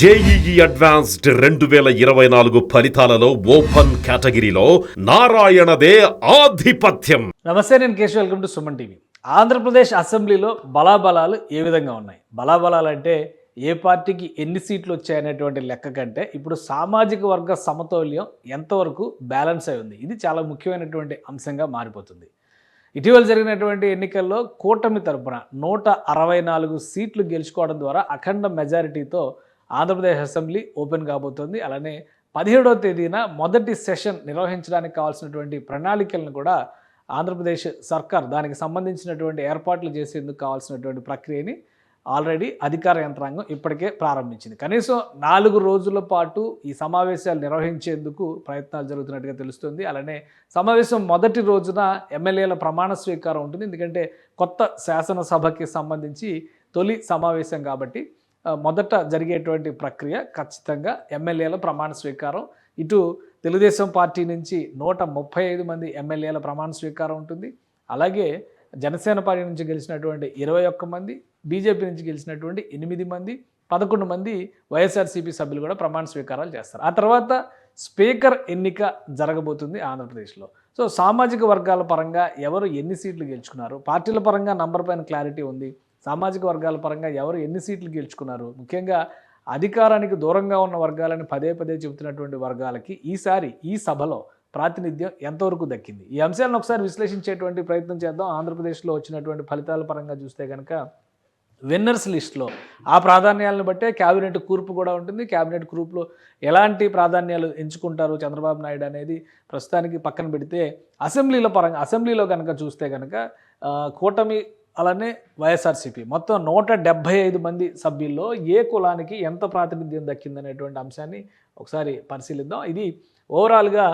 JEE advanced రెండు వేల ఇరవై నాలుగు ఫలితాలలో ఓపెన్ కేటగిరీలో నారాయణదే ఆధిపత్యం. నమస్తే నేను కేశ్ welcome to Suman TV. Andhra Pradesh అసెంబ్లీలో బలాబలాలు ఏ విధంగా ఉన్నాయి? బలాబలాలు అంటే ఏ పార్టీకి ఎన్ని సీట్లు వచ్చాయనేటువంటి లెక్క కంటే ఇప్పుడు సామాజిక వర్గ సమతౌల్యం ఎంతవరకు బ్యాలెన్స్ అయి ఉంది? ఇది చాలా ముఖ్యమైనటువంటి అంశంగా మారిపోతుంది. ఇటీవల జరిగినటువంటి ఎన్నికల్లో కూటమి తరపున నూట అరవై నాలుగు సీట్లు గెలుచుకోవడం ద్వారా అఖండ మెజారిటీతో ఆంధ్రప్రదేశ్ అసెంబ్లీ ఓపెన్ కాబోతోంది. అలానే పదిహేడవ తేదీన మొదటి సెషన్ నిర్వహించడానికి కావాల్సినటువంటి ప్రణాళికలను కూడా ఆంధ్రప్రదేశ్ సర్కార్ దానికి సంబంధించినటువంటి ఏర్పాట్లు చేసేందుకు కావాల్సినటువంటి ప్రక్రియని ఆల్రెడీ అధికార యంత్రాంగం ఇప్పటికే ప్రారంభించింది. కనీసం నాలుగు రోజుల పాటు ఈ సమావేశాలు నిర్వహించేందుకు ప్రయత్నాలు జరుగుతున్నట్టుగా తెలుస్తుంది. అలానే సమావేశం మొదటి రోజున ఎమ్మెల్యేల ప్రమాణ స్వీకారం ఉంటుంది. ఎందుకంటే కొత్త శాసనసభకి సంబంధించి తొలి సమావేశం కాబట్టి మొదట జరిగేటువంటి ప్రక్రియ ఖచ్చితంగా ఎమ్మెల్యేల ప్రమాణ స్వీకారం. ఇటు తెలుగుదేశం పార్టీ నుంచి నూట ముప్పై ఐదు మంది ఎమ్మెల్యేల ప్రమాణ స్వీకారం ఉంటుంది. అలాగే జనసేన పార్టీ నుంచి గెలిచినటువంటి ఇరవై ఒక్క మంది బీజేపీ నుంచి గెలిచినటువంటి ఎనిమిది మంది పదకొండు మంది వైఎస్ఆర్సీపీ సభ్యులు కూడా ప్రమాణ స్వీకారాలు చేస్తారు. ఆ తర్వాత స్పీకర్ ఎన్నిక జరగబోతుంది ఆంధ్రప్రదేశ్లో. సో సామాజిక వర్గాల పరంగా ఎవరు ఎన్ని సీట్లు గెలుచుకున్నారు? పార్టీల పరంగా నంబర్ పైన క్లారిటీ ఉంది. సామాజిక వర్గాల పరంగా ఎవరు ఎన్ని సీట్లు గెలుచుకున్నారు? ముఖ్యంగా అధికారానికి దూరంగా ఉన్న వర్గాలని పదే పదే చెబుతున్నటువంటి వర్గాలకి ఈసారి ఈ సభలో ప్రాతినిధ్యం ఎంతవరకు దక్కింది? ఈ అంశాలను ఒకసారి విశ్లేషించేటువంటి ప్రయత్నం చేద్దాం. ఆంధ్రప్రదేశ్లో వచ్చినటువంటి ఫలితాల పరంగా చూస్తే కనుక విన్నర్స్ లిస్ట్లో ఆ ప్రాధాన్యాలను బట్టే క్యాబినెట్ కూర్పు కూడా ఉంటుంది. క్యాబినెట్ గ్రూప్లో ఎలాంటి ప్రాధాన్యాలు ఎంచుకుంటారు చంద్రబాబు నాయుడు అనేది ప్రస్తుతానికి పక్కన పెడితే అసెంబ్లీలో పరంగా అసెంబ్లీలో కనుక చూస్తే కనుక కూటమి అలానే వైఎస్ఆర్సీపీ. మొత్తం నూట డెబ్భై ఐదు మంది సభ్యుల్లో ఏ కులానికి ఎంత ప్రాతినిధ్యం దక్కిందనేటువంటి అంశాన్ని ఒకసారి పరిశీలిద్దాం. ఇది ఓవరాల్గా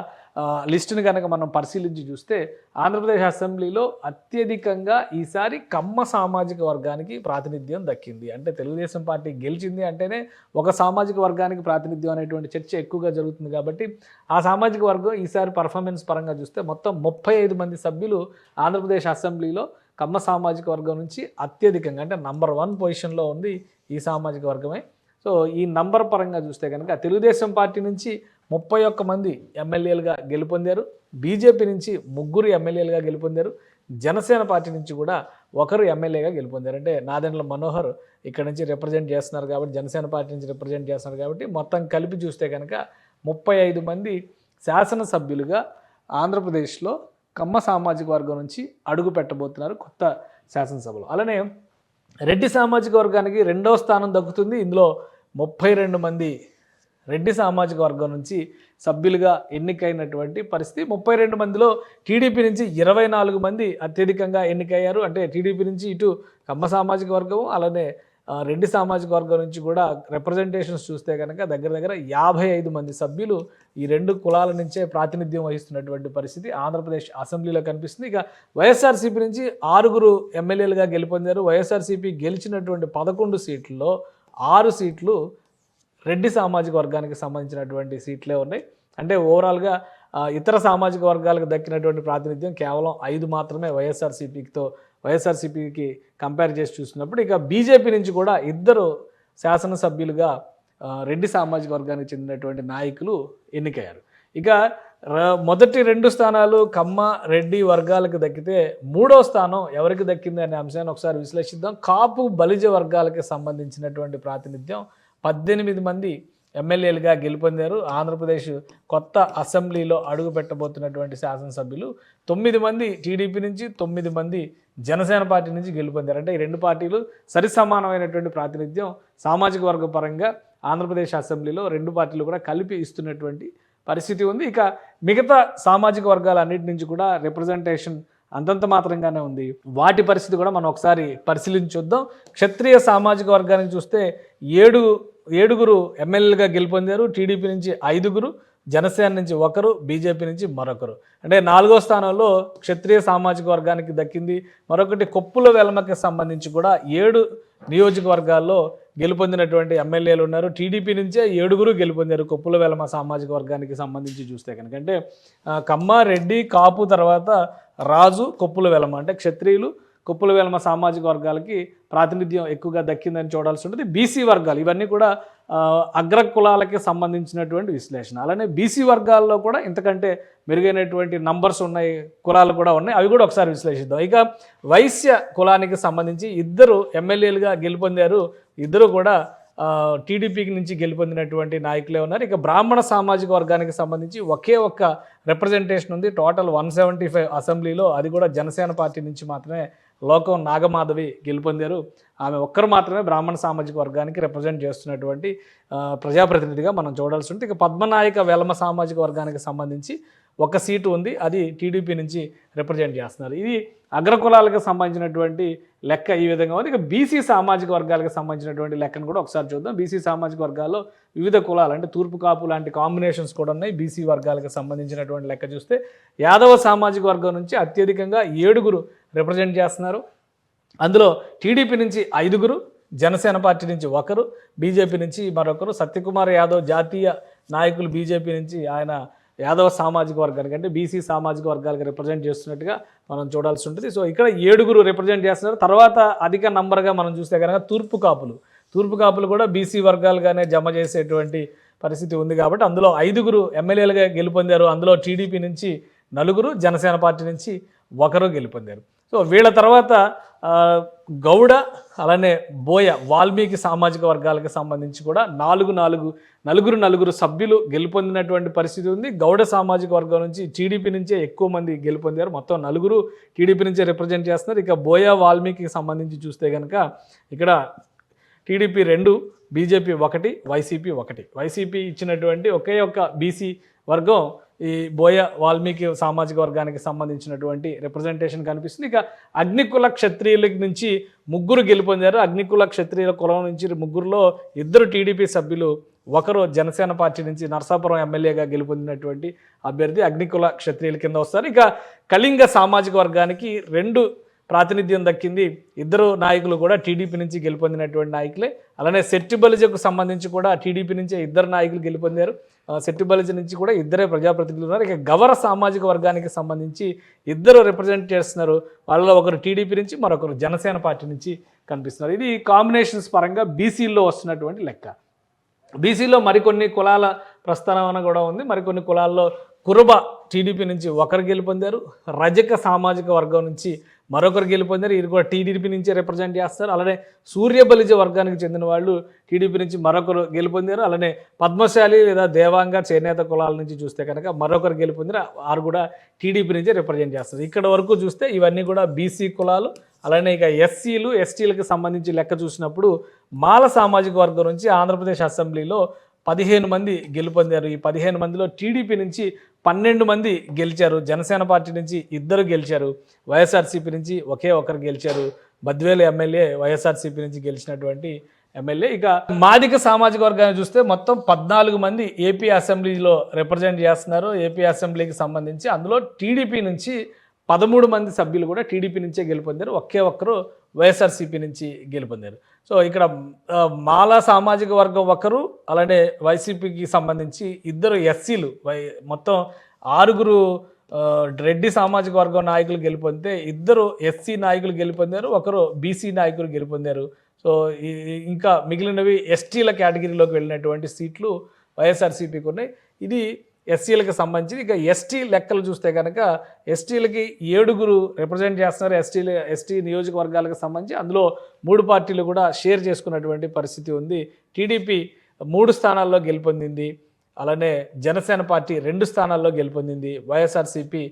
లిస్టుని కనుక మనం పరిశీలించి చూస్తే ఆంధ్రప్రదేశ్ అసెంబ్లీలో అత్యధికంగా ఈసారి కమ్మ సామాజిక వర్గానికి ప్రాతినిధ్యం దక్కింది. అంటే తెలుగుదేశం పార్టీ గెలిచింది అంటేనే ఒక సామాజిక వర్గానికి ప్రాతినిధ్యం అనేటువంటి చర్చ ఎక్కువగా జరుగుతుంది కాబట్టి ఆ సామాజిక వర్గం ఈసారి పర్ఫార్మెన్స్ పరంగా చూస్తే మొత్తం ముప్పై ఐదు మంది సభ్యులు ఆంధ్రప్రదేశ్ అసెంబ్లీలో కమ్మ సామాజిక వర్గం నుంచి అత్యధికంగా అంటే నంబర్ వన్ పొజిషన్లో ఉంది ఈ సామాజిక వర్గమే. సో ఈ నంబర్ పరంగా చూస్తే కనుక తెలుగుదేశం పార్టీ నుంచి ముప్పై ఒక్క మంది ఎమ్మెల్యేలుగా గెలుపొందారు. బీజేపీ నుంచి ముగ్గురు ఎమ్మెల్యేలుగా గెలుపొందారు. జనసేన పార్టీ నుంచి కూడా ఒకరు ఎమ్మెల్యేగా గెలుపొందారు. అంటే నాదెండ్ల మనోహర్ ఇక్కడ నుంచి రిప్రజెంట్ చేస్తున్నారు కాబట్టి జనసేన పార్టీ నుంచి రిప్రజెంట్ చేస్తున్నారు కాబట్టి మొత్తం కలిపి చూస్తే కనుక ముప్పై ఐదు మంది శాసనసభ్యులుగా ఆంధ్రప్రదేశ్లో కమ్మ సామాజిక వర్గం నుంచి అడుగు పెట్టబోతున్నారు కొత్త శాసనసభలో. అలానే రెడ్డి సామాజిక వర్గానికి రెండవ స్థానం దక్కుతుంది. ఇందులో ముప్పై రెండు మంది రెడ్డి సామాజిక వర్గం నుంచి సభ్యులుగా ఎన్నికైనటువంటి పరిస్థితి. ముప్పై రెండు మందిలో టీడీపీ నుంచి ఇరవై నాలుగు మంది అత్యధికంగా ఎన్నికయ్యారు. అంటే టీడీపీ నుంచి ఇటు కమ్మ సామాజిక వర్గం అలానే రెడ్డి సామాజిక వర్గం నుంచి కూడా రిప్రజెంటేషన్స్ చూస్తే కనుక దగ్గర దగ్గర యాభై ఐదు మంది సభ్యులు ఈ రెండు కులాల నుంచే ప్రాతినిధ్యం వహిస్తున్నటువంటి పరిస్థితి. ఆంధ్రప్రదేశ్ అసెంబ్లీలో కనిపిస్తుంది. ఇక వైఎస్ఆర్సీపీ నుంచి ఆరుగురు ఎమ్మెల్యేలుగా గెలుపొందారు. వైఎస్ఆర్సీపీ గెలిచినటువంటి పదకొండు సీట్లలో ఆరు సీట్లు రెడ్డి సామాజిక వర్గానికి సంబంధించినటువంటి సీట్లే ఉన్నాయి. అంటే ఓవరాల్గా ఇతర సామాజిక వర్గాలకు దక్కినటువంటి ప్రాతినిధ్యం కేవలం ఐదు మాత్రమే వైఎస్ఆర్సీపీతో వైఎస్ఆర్సీపీకి కంపేర్ చేసి చూసినప్పుడు ఇక బీజేపీ నుంచి కూడా ఇద్దరు శాసనసభ్యులుగా రెడ్డి సామాజిక వర్గానికి చెందినటువంటి నాయకులు ఎన్నికయ్యారు. ఇక మొదటి రెండు స్థానాలు కమ్మ రెడ్డి వర్గాలకు దక్కితే మూడో స్థానం ఎవరికి దక్కింది అనే అంశాన్ని ఒకసారి విశ్లేషిద్దాం. కాపు బలిజ వర్గాలకి సంబంధించినటువంటి ప్రాతినిధ్యం పద్దెనిమిది మంది ఎమ్మెల్యేలుగా గెలుపొందారు. ఆంధ్రప్రదేశ్ కొత్త అసెంబ్లీలో అడుగు పెట్టబోతున్నటువంటి శాసనసభ్యులు తొమ్మిది మంది టీడీపీ నుంచి తొమ్మిది మంది జనసేన పార్టీ నుంచి గెలుపొందారు. అంటే ఈ రెండు పార్టీలు సరి సమానమైనటువంటి ప్రాతినిధ్యం సామాజిక వర్గ పరంగా ఆంధ్రప్రదేశ్ అసెంబ్లీలో రెండు పార్టీలు కూడా కలిపి ఇస్తున్నటువంటి పరిస్థితి ఉంది. ఇక మిగతా సామాజిక వర్గాలన్నిటి నుంచి కూడా రిప్రజెంటేషన్ అంతంత మాత్రంగానే ఉంది. వాటి పరిస్థితి కూడా మనం ఒకసారి పరిశీలించొద్దాం క్షత్రియ సామాజిక వర్గానికి చూస్తే ఏడు ఏడుగురు ఎమ్మెల్యేలుగా గెలుపొందారు టీడీపీ నుంచి ఐదుగురు జనసేన నుంచి ఒకరు బీజేపీ నుంచి మరొకరు. అంటే నాలుగో స్థానంలో క్షత్రియ సామాజిక వర్గానికి దక్కింది. మరొకటి కొప్పుల వెలమకి సంబంధించి కూడా ఏడు నియోజకవర్గాల్లో గెలుపొందినటువంటి ఎమ్మెల్యేలు ఉన్నారు. టీడీపీ నుంచే ఏడుగురు గెలుపొందారు కొప్పుల వెలమ సామాజిక వర్గానికి సంబంధించి చూస్తే కనుక. అంటే కమ్మారెడ్డి కాపు తర్వాత రాజు కొప్పుల వెలమ అంటే క్షత్రియులు కొప్పుల వేలమ సామాజిక వర్గాలకి ప్రాతినిధ్యం ఎక్కువగా దక్కిందని చూడాల్సి ఉంటుంది. బీసీ వర్గాలు ఇవన్నీ కూడా అగ్ర కులాలకి సంబంధించినటువంటి విశ్లేషణ. అలానే బీసీ వర్గాల్లో కూడా ఇంతకంటే మెరుగైనటువంటి నంబర్స్ ఉన్నాయి కులాలు కూడా ఉన్నాయి. అవి కూడా ఒకసారి విశ్లేషిద్దాం. ఇక వైశ్య కులానికి సంబంధించి ఇద్దరు ఎమ్మెల్యేలుగా గెలుపొందారు. ఇద్దరు కూడా టీడీపీకి నుంచి గెలుపొందినటువంటి నాయకులే ఉన్నారు. ఇక బ్రాహ్మణ సామాజిక వర్గానికి సంబంధించి ఒకే ఒక్క రిప్రజెంటేషన్ ఉంది. టోటల్ వన్ సెవెంటీ ఫైవ్ అసెంబ్లీలో. అది కూడా జనసేన పార్టీ నుంచి మాత్రమే లోకం నాగమాధవి గెలుపొందారు. ఆమె ఒక్కరు మాత్రమే బ్రాహ్మణ సామాజిక వర్గానికి రిప్రజెంట్ చేస్తున్నటువంటి ప్రజాప్రతినిధిగా మనం చూడాల్సి ఉంటుంది. ఇక పద్మనాయక వెలమ సామాజిక వర్గానికి సంబంధించి ఒక సీటు ఉంది. అది టీడీపీ నుంచి రిప్రజెంట్ చేస్తున్నారు. ఇది అగ్రకులాలకు సంబంధించినటువంటి లెక్క ఈ విధంగా ఉంది. ఇక బీసీ సామాజిక వర్గాలకు సంబంధించినటువంటి లెక్కను కూడా ఒకసారి చూద్దాం. బీసీ సామాజిక వర్గాల్లో వివిధ కులాలు అంటే తూర్పు కాపు లాంటి కాంబినేషన్స్ కూడా ఉన్నాయి. బీసీ వర్గాలకు సంబంధించినటువంటి లెక్క చూస్తే యాదవ సామాజిక వర్గం నుంచి అత్యధికంగా ఏడుగురు రిప్రజెంట్ చేస్తున్నారు. అందులో టీడీపీ నుంచి ఐదుగురు జనసేన పార్టీ నుంచి ఒకరు బీజేపీ నుంచి మరొకరు సత్యకుమార్ యాదవ్ జాతీయ నాయకులు బీజేపీ నుంచి ఆయన యాదవ సామాజిక వర్గానికి అంటే బీసీ సామాజిక వర్గాలకు రిప్రజెంట్ చేస్తున్నట్టుగా మనం చూడాల్సి ఉంటుంది. సో ఇక్కడ ఏడుగురు రిప్రజెంట్ చేస్తున్నారు. తర్వాత అధిక నంబర్గా మనం చూస్తే కనుక తూర్పు కాపులు. తూర్పు కాపులు కూడా బీసీ వర్గాలుగానే జమ చేసేటువంటి పరిస్థితి ఉంది కాబట్టి అందులో ఐదుగురు ఎమ్మెల్యేలుగా గెలుపొందారు. అందులో టీడీపీ నుంచి నలుగురు జనసేన పార్టీ నుంచి ఒకరు గెలుపొందారు. సో వీళ్ళ తర్వాత గౌడ అలానే బోయ వాల్మీకి సామాజిక వర్గాలకు సంబంధించి కూడా నాలుగు నాలుగు నలుగురు నలుగురు సభ్యులు గెలుపొందినటువంటి పరిస్థితి ఉంది. గౌడ సామాజిక వర్గం నుంచి టీడీపీ నుంచే ఎక్కువ మంది గెలుపొందారు. మొత్తం నలుగురు టీడీపీ నుంచే రిప్రజెంట్ చేస్తున్నారు. ఇక బోయ వాల్మీకి సంబంధించి చూస్తే కనుక ఇక్కడ టీడీపీ రెండు బీజేపీ ఒకటి వైసీపీ ఒకటి. వైసీపీ ఇచ్చినటువంటి ఒకే ఒక్క బీసీ వర్గం ఈ బోయ వాల్మీకి సామాజిక వర్గానికి సంబంధించినటువంటి రిప్రజెంటేషన్ కనిపిస్తుంది. ఇక అగ్నికుల క్షత్రియుల నుంచి ముగ్గురు గెలుపొందారు. అగ్నికుల క్షత్రియుల కులం నుంచి ముగ్గురులో ఇద్దరు టీడీపీ సభ్యులు ఒకరు జనసేన పార్టీ నుంచి నరసాపురం ఎమ్మెల్యేగా గెలుపొందినటువంటి అభ్యర్థి అగ్నికుల క్షత్రియుల కింద వస్తారు. ఇక కళింగ సామాజిక వర్గానికి రెండు ప్రాతినిధ్యం దక్కింది. ఇద్దరు నాయకులు కూడా టీడీపీ నుంచి గెలుపొందినటువంటి నాయకులే. అలానే సెట్టిబలిజకు సంబంధించి కూడా టీడీపీ నుంచే ఇద్దరు నాయకులు గెలుపొందారు. ఆ, సెట్టిబలిజ నుంచి కూడా ఇద్దరే ప్రజాప్రతినిధులు ఉన్నారు. ఇక గవర సామాజిక వర్గానికి సంబంధించి ఇద్దరు రిప్రజెంట్ చేస్తున్నారు. వాళ్ళలో ఒకరు టీడీపీ నుంచి మరొకరు జనసేన పార్టీ నుంచి కనిపిస్తున్నారు. ఇది కాంబినేషన్స్ పరంగా బీసీల్లో వస్తున్నటువంటి లెక్క. బీసీలో మరికొన్ని కులాల ప్రస్తావన కూడా ఉంది. మరికొన్ని కులాల్లో కురుబ టీడీపీ నుంచి ఒకరు గెలుపొందారు. రజక సామాజిక వర్గం నుంచి మరొకరు గెలుపొందారు. ఇది కూడా టీడీపీ నుంచి రిప్రజెంట్ చేస్తారు. అలానే సూర్యబలిజ వర్గానికి చెందిన వాళ్ళు టీడీపీ నుంచి మరొకరు గెలుపొందారు. అలానే పద్మశాలి లేదా దేవాంగ చేనేత కులాల నుంచి చూస్తే కనుక మరొకరు గెలుపొందారు. వారు కూడా టీడీపీ నుంచి రిప్రజెంట్ చేస్తారు. ఇక్కడ వరకు చూస్తే ఇవన్నీ కూడా బీసీ కులాలు. అలానే ఇక ఎస్సీలు ఎస్టీలకు సంబంధించి లెక్క చూసినప్పుడు మాల సామాజిక వర్గం నుంచి ఆంధ్రప్రదేశ్ అసెంబ్లీలో పదిహేను మంది గెలుపొందారు. ఈ పదిహేను మందిలో టీడీపీ నుంచి పన్నెండు మంది గెలిచారు. జనసేన పార్టీ నుంచి ఇద్దరు గెలిచారు. వైఎస్ఆర్సీపీ నుంచి ఒకే ఒకరు గెలిచారు. బద్వేలు ఎమ్మెల్యే వైఎస్ఆర్సీపీ నుంచి గెలిచినటువంటి ఎమ్మెల్యే. ఇక మాదిక సామాజిక వర్గాన్ని చూస్తే మొత్తం పద్నాలుగు మంది ఏపీ అసెంబ్లీలో రిప్రజెంట్ చేస్తున్నారు. ఏపీ అసెంబ్లీకి సంబంధించి అందులో టీడీపీ నుంచి పదమూడు మంది సభ్యులు కూడా టీడీపీ నుంచే గెలుపొందారు. ఒకే ఒక్కరు వైఎస్ఆర్సీపీ నుంచి గెలుపొందారు. సో ఇక్కడ మాల సామాజిక వర్గం ఒకరు అలానే వైసీపీకి సంబంధించి ఇద్దరు ఎస్సీలు వై మొత్తం ఆరుగురు రెడ్డి సామాజిక వర్గం నాయకులు గెలుపొందితే ఇద్దరు ఎస్సీ నాయకులు గెలుపొందారు ఒకరు బీసీ నాయకులు గెలుపొందారు. సో ఇంకా మిగిలినవి ఎస్టీల కేటగిరీలోకి వెళ్ళినటువంటి సీట్లు వైఎస్ఆర్సీపీకి ఉన్నాయి. ఇది ఎస్సీలకు సంబంధించి ఇక ఎస్టీ లెక్కలు చూస్తే కనుక ఎస్టీలకి ఏడుగురు రిప్రజెంట్ చేస్తున్నారు. ఎస్టీలు ఎస్టీ నియోజకవర్గాలకు సంబంధించి అందులో మూడు పార్టీలు కూడా షేర్ చేసుకున్నటువంటి పరిస్థితి ఉంది. టీడీపీ మూడు స్థానాల్లో గెలుపొందింది. అలానే జనసేన పార్టీ రెండు స్థానాల్లో గెలుపొందింది. వైఎస్ఆర్సీపీ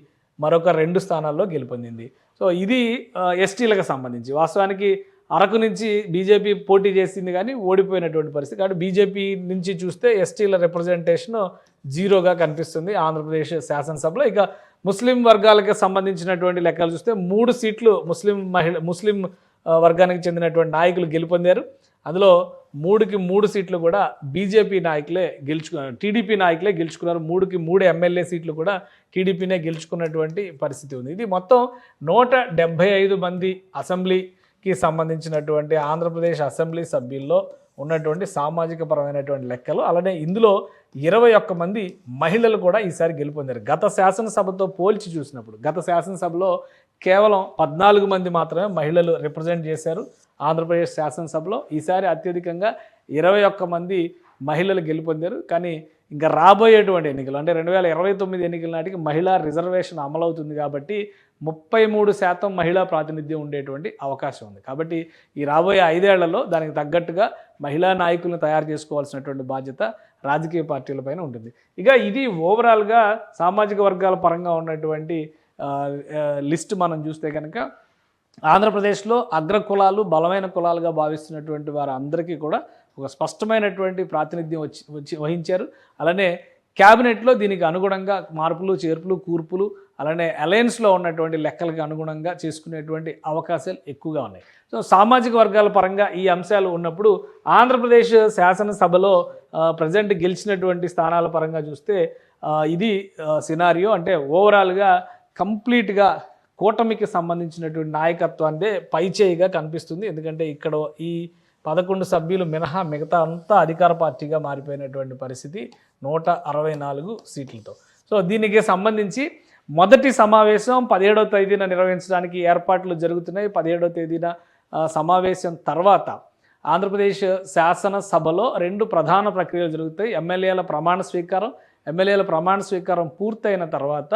మరొక రెండు స్థానాల్లో గెలుపొందింది. సో ఇది ఎస్టీలకు సంబంధించి. వాస్తవానికి అరకు నుంచి బీజేపీ పోటీ చేసింది కానీ ఓడిపోయినటువంటి పరిస్థితి. కాబట్టి బీజేపీ నుంచి చూస్తే ఎస్టీల రిప్రజెంటేషన్ జీరోగా కనిపిస్తుంది ఆంధ్రప్రదేశ్ శాసనసభలో. ఇక ముస్లిం వర్గాలకు సంబంధించినటువంటి లెక్కలు చూస్తే మూడు సీట్లు ముస్లిం మహిళ ముస్లిం వర్గానికి చెందినటువంటి నాయకులు గెలుపొందారు. అందులో మూడుకి మూడు సీట్లు కూడా బీజేపీ నాయకులే గెలుచుకు టీడీపీ నాయకులే గెలుచుకున్నారు. మూడుకి మూడు ఎమ్మెల్యే సీట్లు కూడా టీడీపీనే గెలుచుకున్నటువంటి పరిస్థితి ఉంది. ఇది మొత్తం నూట డెబ్భై ఐదు మంది అసెంబ్లీకి సంబంధించినటువంటి ఆంధ్రప్రదేశ్ అసెంబ్లీ సభ్యుల్లో ఉన్నటువంటి సామాజిక పరమైనటువంటి లెక్కలు అలానే ఇందులో ఇరవై ఒక్క మంది మహిళలు కూడా ఈసారి గెలుపొందారు. గత శాసనసభతో పోల్చి చూసినప్పుడు గత శాసనసభలో కేవలం పద్నాలుగు మంది మాత్రమే మహిళలు రిప్రజెంట్ చేశారు. ఆంధ్రప్రదేశ్ శాసనసభలో ఈసారి అత్యధికంగా ఇరవై ఒక్క మంది మహిళలు గెలుపొందారు. కానీ ఇంకా రాబోయేటువంటి ఎన్నికలు అంటే రెండు వేల ఇరవై తొమ్మిది ఎన్నికల నాటికి మహిళా రిజర్వేషన్ అమలవుతుంది కాబట్టి ముప్పై మూడు శాతం మహిళా ప్రాతినిధ్యం ఉండేటువంటి అవకాశం ఉంది. కాబట్టి ఈ రాబోయే ఐదేళ్ళలో దానికి తగ్గట్టుగా మహిళా నాయకులను తయారు చేసుకోవాల్సినటువంటి బాధ్యత రాజకీయ పార్టీలపైన ఉంటుంది. ఇక ఇది ఓవరాల్గా సామాజిక వర్గాల పరంగా ఉన్నటువంటి లిస్ట్ మనం చూస్తే కనుక ఆంధ్రప్రదేశ్లో అగ్ర కులాలు బలమైన కులాలుగా భావిస్తున్నటువంటి వారు అందరికీ కూడా ఒక స్పష్టమైనటువంటి ప్రాతినిధ్యం వచ్చి వచ్చి వహించారు. అలానే క్యాబినెట్లో దీనికి అనుగుణంగా మార్పులు చేర్పులు కూర్పులు అలానే అలయన్స్లో ఉన్నటువంటి లెక్కలకు అనుగుణంగా చేసుకునేటువంటి అవకాశాలు ఎక్కువగా ఉన్నాయి. సో సామాజిక వర్గాల పరంగా ఈ అంశాలు ఉన్నప్పుడు ఆంధ్రప్రదేశ్ శాసనసభలో ప్రజెంట్ గెలిచినటువంటి స్థానాల పరంగా చూస్తే ఇది సినారియో అంటే ఓవరాల్గా కంప్లీట్గా కూటమికి సంబంధించినటువంటి నాయకత్వాన్ని పైచేయిగా కనిపిస్తుంది. ఎందుకంటే ఇక్కడ ఈ పదకొండు సభ్యులు మినహా మిగతా అంతా అధికార పార్టీగా మారిపోయినటువంటి పరిస్థితి నూట అరవై నాలుగు సీట్లతో. సో దీనికి సంబంధించి మొదటి సమావేశం పదిహేడవ తేదీన నిర్వహించడానికి ఏర్పాట్లు జరుగుతున్నాయి. పదిహేడవ తేదీన సమావేశం తర్వాత ఆంధ్రప్రదేశ్ శాసనసభలో రెండు ప్రధాన ప్రక్రియలు జరుగుతాయి. ఎమ్మెల్యేల ప్రమాణ స్వీకారం ఎమ్మెల్యేల ప్రమాణ స్వీకారం పూర్తయిన తర్వాత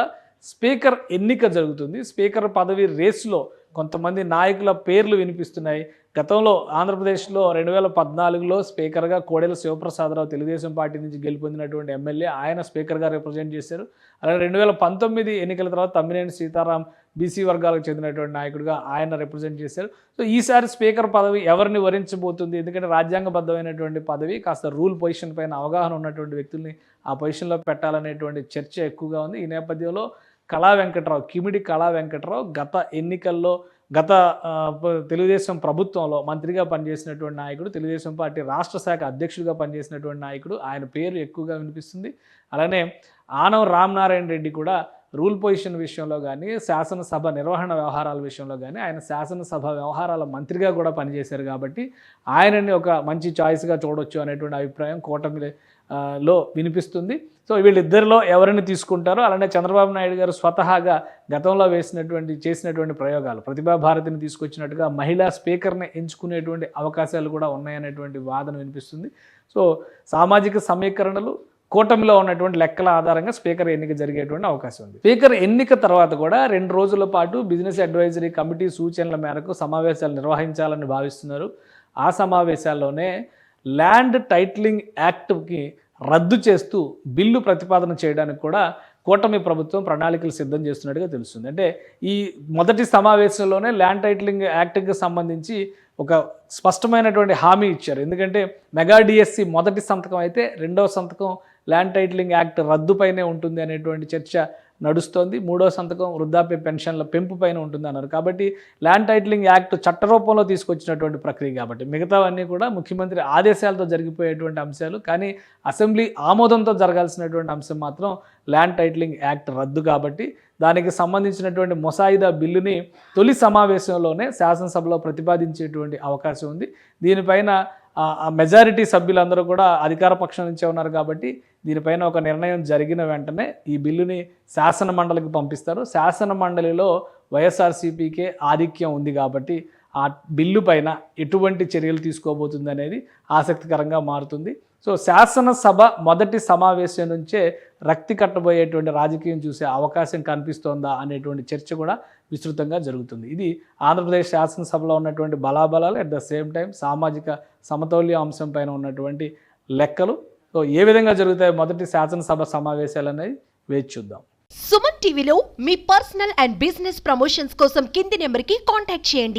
స్పీకర్ ఎన్నిక జరుగుతుంది. స్పీకర్ పదవి రేసులో కొంతమంది నాయకుల పేర్లు వినిపిస్తున్నాయి. గతంలో ఆంధ్రప్రదేశ్లో రెండు వేల పద్నాలుగులో స్పీకర్గా కోడెల శివప్రసాదరావు తెలుగుదేశం పార్టీ నుంచి గెలుపొందినటువంటి ఎమ్మెల్యే ఆయన స్పీకర్గా రిప్రజెంట్ చేశారు. అలాగే రెండు వేల పంతొమ్మిది ఎన్నికల తర్వాత తమ్మినేని సీతారాం బీసీ వర్గాలకు చెందినటువంటి నాయకుడిగా ఆయన రిప్రజెంట్ చేశారు. సో ఈసారి స్పీకర్ పదవి ఎవరిని వరించబోతుంది? ఎందుకంటే రాజ్యాంగబద్ధమైనటువంటి పదవి కాస్త రూల్ పొజిషన్ పైన అవగాహన ఉన్నటువంటి వ్యక్తుల్ని ఆ పొజిషన్లో పెట్టాలనేటువంటి చర్చ ఎక్కువగా ఉంది. ఈ నేపథ్యంలో కళా వెంకట్రావు కిమిడి కళా వెంకట్రావు గత ఎన్నికల్లో గత తెలుగుదేశం ప్రభుత్వంలో మంత్రిగా పనిచేసినటువంటి నాయకుడు తెలుగుదేశం పార్టీ రాష్ట్ర శాఖ అధ్యక్షుడిగా పనిచేసినటువంటి నాయకుడు ఆయన పేరు ఎక్కువగా వినిపిస్తుంది. అలానే ఆనవ రామనారాయణ రెడ్డి కూడా రూల్ పొజిషన్ విషయంలో కానీ శాసనసభ నిర్వహణ వ్యవహారాల విషయంలో కానీ ఆయన శాసనసభ వ్యవహారాల మంత్రిగా కూడా పనిచేశారు కాబట్టి ఆయనని ఒక మంచి చాయిస్గా చూడొచ్చు అనేటువంటి అభిప్రాయం కూటమి లో వినిపిస్తుంది. సో వీళ్ళిద్దరిలో ఎవరిని తీసుకుంటారో అలానే చంద్రబాబు నాయుడు గారు స్వతహాగా గతంలో వేసినటువంటి చేసినటువంటి ప్రయోగాలు ప్రతిభా భారతిని తీసుకొచ్చినట్టుగా మహిళా స్పీకర్ని ఎంచుకునేటువంటి అవకాశాలు కూడా ఉన్నాయనేటువంటి వాదన వినిపిస్తుంది. సో సామాజిక సమీకరణలు కూటమిలో ఉన్నటువంటి లెక్కల ఆధారంగా స్పీకర్ ఎన్నిక జరిగేటువంటి అవకాశం ఉంది. స్పీకర్ ఎన్నిక తర్వాత కూడా రెండు రోజుల పాటు బిజినెస్ అడ్వైజరీ కమిటీ సూచనల మేరకు సమావేశాలు నిర్వహించాలని భావిస్తున్నారు. ఆ సమావేశాల్లోనే ల్యాండ్ టైటిలింగ్ యాక్ట్కి రద్దు చేస్తూ బిల్లు ప్రతిపాదన చేయడానికి కూడా కూటమి ప్రభుత్వం ప్రణాళికలు సిద్ధం చేస్తున్నట్టుగా తెలుస్తుంది. అంటే ఈ మొదటి సమావేశంలోనే ల్యాండ్ టైటిలింగ్ యాక్ట్కి సంబంధించి ఒక స్పష్టమైనటువంటి హామీ ఇచ్చారు. ఎందుకంటే మెగా డిఎస్సి మొదటి సంతకం అయితే రెండవ సంతకం ల్యాండ్ టైటిలింగ్ యాక్ట్ రద్దుపైనే ఉంటుంది అనేటువంటి చర్చ నడుస్తోంది. మూడో సంతకం వృద్ధాప్య పెన్షన్ల పెంపు పైన ఉంటుంది అన్నారు కాబట్టి ల్యాండ్ టైటిలింగ్ యాక్ట్ చట్టరూపంలో తీసుకొచ్చినటువంటి ప్రక్రియ కాబట్టి మిగతావన్నీ కూడా ముఖ్యమంత్రి ఆదేశాలతో జరిగిపోయేటువంటి అంశాలు. కానీ అసెంబ్లీ ఆమోదంతో జరగాల్సినటువంటి అంశం మాత్రం ల్యాండ్ టైటిలింగ్ యాక్ట్ రద్దు కాబట్టి దానికి సంబంధించినటువంటి మొసాయిదా బిల్లుని తొలి సమావేశంలోనే శాసనసభలో ప్రతిపాదించేటువంటి అవకాశం ఉంది. దీనిపైన ఆ మెజారిటీ సభ్యులందరూ కూడా అధికార పక్షం నుంచే ఉన్నారు కాబట్టి దీనిపైన ఒక నిర్ణయం జరిగిన వెంటనే ఈ బిల్లుని శాసన మండలికి పంపిస్తారు. శాసన మండలిలో వైఎస్ఆర్సీపీకే ఆధిక్యం ఉంది కాబట్టి ఆ బిల్లు పైన ఎటువంటి చర్యలు తీసుకోబోతుంది అనేది ఆసక్తికరంగా మారుతుంది. సో శాసనసభ మొదటి సమావేశం నుంచే రక్తి కట్టబోయేటువంటి రాజకీయం చూసే అవకాశం కనిపిస్తోందా అనేటువంటి చర్చ కూడా విస్తృతంగా జరుగుతుంది. ఇది ఆంధ్రప్రదేశ్ శాసనసభలో ఉన్నటువంటి బలాబలాలు అట్ ద సేమ్ టైం సామాజిక సమతౌల్య అంశం పైన ఉన్నటువంటి లెక్కలు. సో ఏ విధంగా జరుగుతాయి మొదటి శాసనసభ సమావేశాలు అనేది వేచి చూద్దాం. సుమన్ టీవీలో మీ పర్సనల్ అండ్ బిజినెస్ ప్రమోషన్స్ కోసం కింది నెంబర్కి కాంటాక్ట్ చేయండి.